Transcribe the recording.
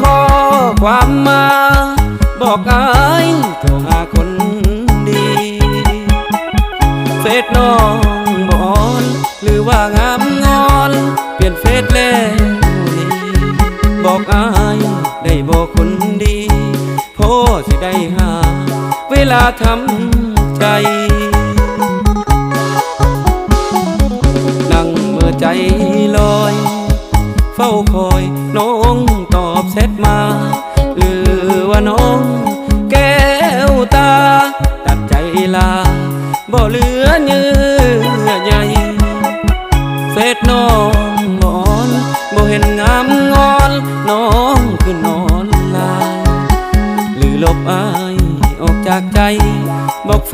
ขอความมา บอกอายโทรหาคนดี เฟซน้องบอน หรือว่างามงอน เปลี่ยนเฟซแล้วนี่บอกอายได้บอกคนดีพอสิได้หา เวลาทำใจนั่งเมื่อใจ เฝ้าคอยน้องตอบเซตมา หรือว่าน้องแก้วตา ตัดใจลา บ่เหลือเยื่อใยเฟซน้องบอนบ่เห็นงามงอน น้องคือนอนลาย หรือลบอายออกจากใจ บอกเฟ